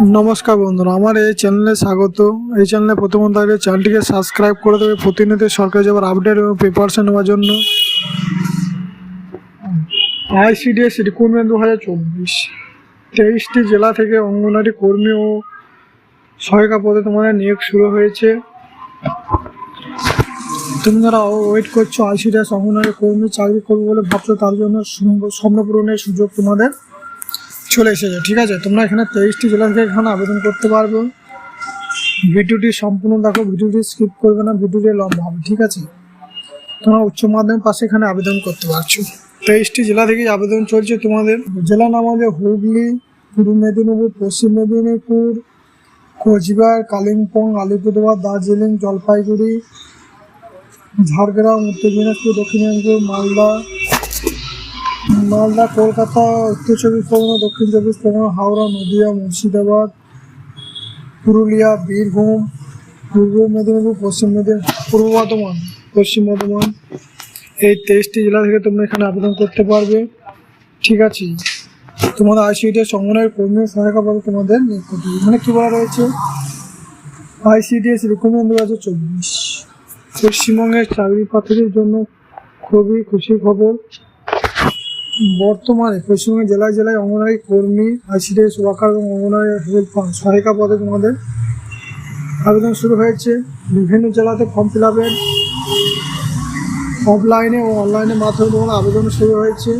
নমস্কার বন্ধুরা, আমার এই চ্যানেলে স্বাগত। এই চ্যানেলে প্রথমত আগে চ্যানেলটিকে সাবস্ক্রাইব করে দেবে। প্রতিনিয়ত সরকারি জবের আপডেট এবং প্রিপারেশন নেওয়ার জন্য। আইসিডিএস রিক্রুটমেন্ট দু হাজার চব্বিশ। তেইশটি জেলা থেকে অঙ্গনারী কর্মী ও সহায়িকা পদে তোমাদের নিয়োগ শুরু হয়েছে। তুমি যারা ওয়েট করছ, আইসিডিএস অঙ্গনারী কর্মী চাকরি করবে বলে ভাবছ, তার জন্য স্বপ্ন পূরণের সুযোগ তোমাদের চলে এসেছে, ঠিক আছে? তোমরা এখানে তেইশটি জেলা থেকে এখানে আবেদন করতে পারবে। ভিডিওটি সম্পূর্ণ দেখো, ভিডিওটি স্কিপ করবে না, ভিডিওটি লম্বা হবে, ঠিক আছে? তোমরা উচ্চ মাধ্যমিক পাশে এখানে আবেদন করতে পারছ। তেইশটি জেলা থেকে আবেদন চলছে তোমাদের। জেলা নাম হবে হুগলি, পূর্ব মেদিনীপুর, পশ্চিম মেদিনীপুর, কোচবিহার, কালিম্পং, আলিপুরদুয়ার, দার্জিলিং, জলপাইগুড়ি, ঝাড়গ্রাম, উত্তর দিনাজপুর, দক্ষিণ দিনাজপুর, মালদা মালদা, কলকাতা, উত্তর চব্বিশ পরগনা, দক্ষিণ চব্বিশ পরগনা, হাওড়া, নদিয়া, মুর্শিদাবাদ, পুরুলিয়া, বীরভূম, পূর্ব মেদিনীপুর, পশ্চিম মেদিনীপুর, পূর্ব বর্ধমান, পশ্চিম বর্ধমান। এই তেইশটি জেলা থেকে তোমরা এখানে আবেদন করতে পারবে। ঠিক আছে। তোমাদের আইসিডিএস সংগঠনের কর্মী সহায়তা পদে তোমাদের নিয়োগ করতে। এখানে কী বলা রয়েছে? আইসিডিএস রিক্রুটমেন্ট দু হাজার চব্বিশ। পশ্চিমবঙ্গের চাকরি প্রার্থীদের জন্য খুবই খুশি খবর। বর্তমানে পশ্চিমবঙ্গের জেলায় জেলায় অঙ্গনওয়াড়ি কর্মী, আইসিডিএস, ওয়ার্কার এবং অঙ্গনওয়াড়ি হেল্পার সহায়িকা পদে তোমাদের আবেদন শুরু হয়েছে। বিভিন্ন জেলাতে ফর্ম ফিল আপের অফলাইনে ও অনলাইনের মাধ্যমে তোমার আবেদন শুরু হয়েছে।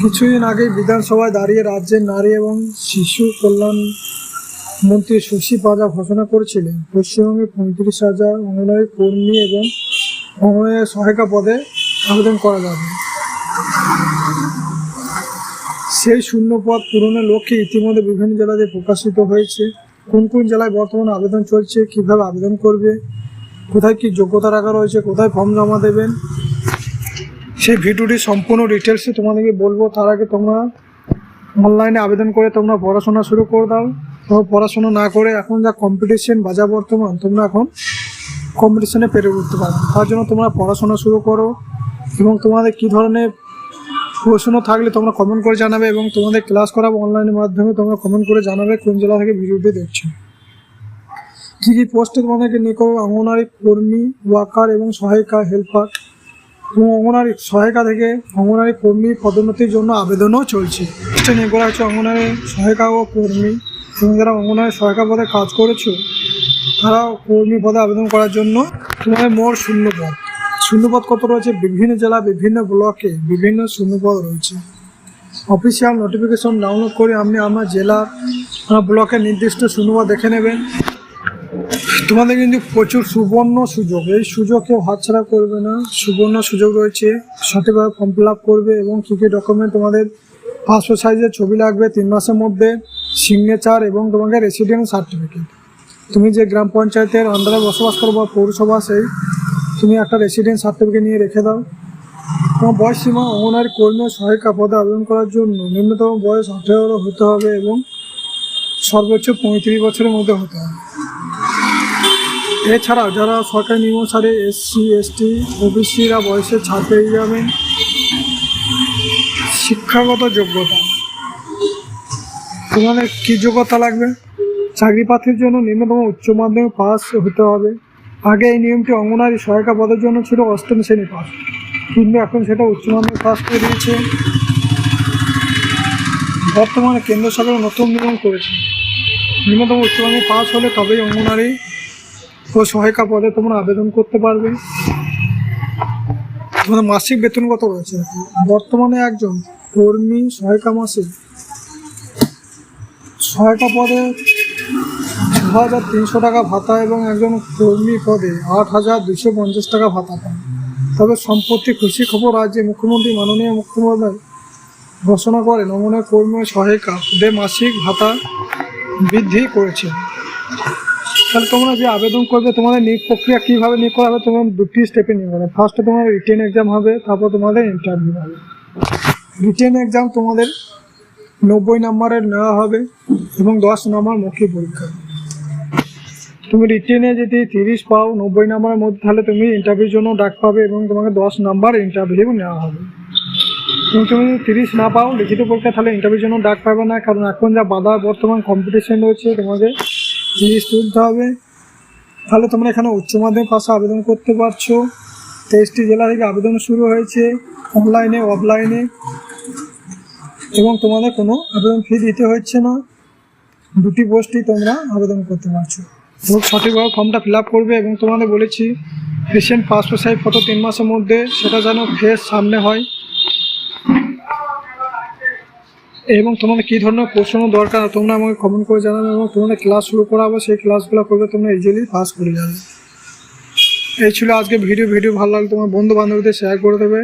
কিছুদিন আগেই বিধানসভায় দাঁড়িয়ে রাজ্যের নারী এবং শিশু কল্যাণ মন্ত্রী শশী পাজা ঘোষণা করেছিলেন। পশ্চিমবঙ্গে পঁয়ত্রিশ হাজার অঙ্গনওয়াড়ি কর্মী এবং অঙ্গনওয়াড়ি সহায়িকা পদে আবেদন করা যাবে। সেই শূন্য পদ পূরণের লক্ষ্যে ইতিমধ্যে বিভিন্ন জেলাতে প্রকাশিত হয়েছে। কোন কোন জেলায় বর্তমানে আবেদন চলছে, কীভাবে আবেদন করবে, কোথায় কি যোগ্যতা রাখা রয়েছে, কোথায় ফর্ম জমা দেবেন, সেই ভিডিওটি সম্পূর্ণ ডিটেলসে তোমাদেরকে বলব। তার আগে তোমরা অনলাইনে আবেদন করে তোমরা পড়াশোনা শুরু করে দাও। তোমরা পড়াশোনা না করে এখন যা কম্পিটিশন বাজার বর্তমান, তোমরা এখন কম্পিটিশনে পেরে উঠতে পারো তার জন্য তোমরা পড়াশোনা শুরু করো এবং তোমাদের কী ধরনের প্রশ্ন থাকলে তোমরা কমেন্ট করে জানাবে এবং তোমাদের ক্লাস করাবো অনলাইনের মাধ্যমে তোমরা কমেন্ট করে জানাবে কোন জেলা থেকে ভিডিওটি দেখছ। কী কী পোস্টে তোমাদেরকে নিয়ে করব? অঙ্গনারী কর্মী ওয়ার্কার এবং সহায়িকা হেল্পার এবং অঙ্গনারী সহায়িকা থেকে অঙ্গনারী কর্মী পদোন্নতির জন্য আবেদনও চলছে। পোস্টে নিয়ে করা হচ্ছে অঙ্গনারী সহায়িকা ও কর্মী। এবং যারা অঙ্গনারী সহায়িকা পদে কাজ করেছ তারা কর্মী পদে আবেদন করার জন্য তোমাদের মোট শূন্য পদ। শূন্যপদ কত রয়েছে? বিভিন্ন জেলা, বিভিন্ন ব্লকে বিভিন্ন শূন্যপদ রয়েছে। অফিসিয়াল নোটিফিকেশন ডাউনলোড করে আপনি আমার জেলার ব্লকের নির্দিষ্ট শূন্যপদ দেখে নেবেন। তোমাদের কিন্তু প্রচুর সুবর্ণ সুযোগ। এই সুযোগ কেউ হাতছাড়া করবে না। সুবর্ণ সুযোগ রয়েছে। সঠিকভাবে ফর্ম ফিল আপ করবে এবং কী কী ডকুমেন্ট তোমাদের পাসপোর্ট সাইজের ছবি লাগবে তিন মাসের মধ্যে সিগনেচার এবং তোমাকে রেসিডেন্ট সার্টিফিকেট তুমি যে গ্রাম পঞ্চায়েতের আন্ডারে বসবাস করো বা পৌরসভা, সেই তুমি একটা রেসিডেন্ট সার্টিফিকেট নিয়ে রেখে দাও। তোমার বয়স সীমা অঙ্গনারী কর্মী সহায়িকা পদে আবেদন করার জন্য ন্যূনতম বয়স আঠেরো হতে হবে এবং সর্বোচ্চ পঁয়ত্রিশ বছরের মধ্যে হতে হবে। এছাড়াও যারা সরকারি নিয়মানুসারে এসসি এসটি ওবিসিরা বয়সে ছাড় পেয়ে যাবেন, শিক্ষাগত যোগ্যতা। তোমাদের কী যোগ্যতা লাগবে? চাকরি প্রার্থীর জন্য নিম্নতম উচ্চ মাধ্যমিক পাস হতে হবে। আগে এই নিয়মটি অঙ্গনারী সহায়িকা পদের জন্য ছিল অষ্টম শ্রেণি পাস কিন্তু এখন সেটা উচ্চ মাধ্যমিক পাস করে দিয়েছে। বর্তমানে কেন্দ্র সরকার নতুন নিয়ম করেছে। নিম্নতম উচ্চ মাধ্যমিক পাস হলে তবেই অঙ্গনারী ও সহায়িকা পদে তোমরা আবেদন করতে পারবে। তোমাদের মাসিক বেতন কত রয়েছে? বর্তমানে একজন কর্মী সহায়িকা মাসে সহায়িকা পদে হাজার তিনশো টাকা ভাতা এবং একজন কর্মী পদে আট হাজার দুশো পঞ্চাশ টাকা ভাতা পান। তবে সম্প্রতি খুশি খবর রাজ্যে মুখ্যমন্ত্রী মাননীয় মুখ্যমন্ত্রী ঘোষণা করেন, নমুনা কর্মী ও সহায়িকা পদে মাসিক ভাতা বৃদ্ধি করেছে। তাহলে তোমরা যে আবেদন করবে, তোমাদের নিয়োগ প্রক্রিয়া কীভাবে নিয়োগ করা হবে, তোমার দুটি স্টেপে নিয়োগ হবে ফার্স্টে তোমার রিটেন এক্সাম হবে, তারপর তোমাদের ইন্টারভিউ হবে। রিটেন এক্সাম তোমাদের নব্বই নাম্বারের নেওয়া হবে এবং দশ নাম্বার মৌখিক পরীক্ষা। তুমি রিটেনে যদি তিরিশ পাও, নব্বই নাম্বারের মধ্যে, তাহলে তুমি ইন্টারভিউর জন্য ডাক পাবে এবং তোমাকে দশ নাম্বার ইন্টারভিউ নেওয়া হবে। তুমি যদি তিরিশ না পাও, লিখিত পরীক্ষা, তাহলে ইন্টারভিউর জন্য ডাক পাবে না, কারণ এখন যা বাধা বর্তমান কম্পিটিশন রয়েছে, তোমাকে তিরিশ তুলতে হবে। তাহলে তোমরা এখানে উচ্চ মাধ্যমিক পাশে আবেদন করতে পারছ। তেইশটি জেলা থেকে আবেদন শুরু হয়েছে অনলাইনে অফলাইনে এবং তোমাদের কোনো আবেদন ফি দিতে হচ্ছে না। দুটি পোস্টই তোমরা আবেদন করতে পারছ। এবং সঠিকভাবে ফর্মটা ফিল করবে এবং তোমাদের বলেছি রিসেন্ট পাসপোর্ট সাইজ ফটো তিন মাসের মধ্যে, সেটা যেন ফেস সামনে হয়। এবং তোমাদের কী ধরনের প্রশ্ন দরকার, তোমরা আমাকে কমেন্ট করে জানাবে এবং তোমাদের ক্লাস শুরু করাবো সেই ক্লাসগুলো করবে, তোমরা ইজিলি পাস করে যাবে। এই ছিল আজকে ভিডিও ভিডিও ভালো লাগলে তোমার বন্ধু বান্ধবদের শেয়ার করে দেবে।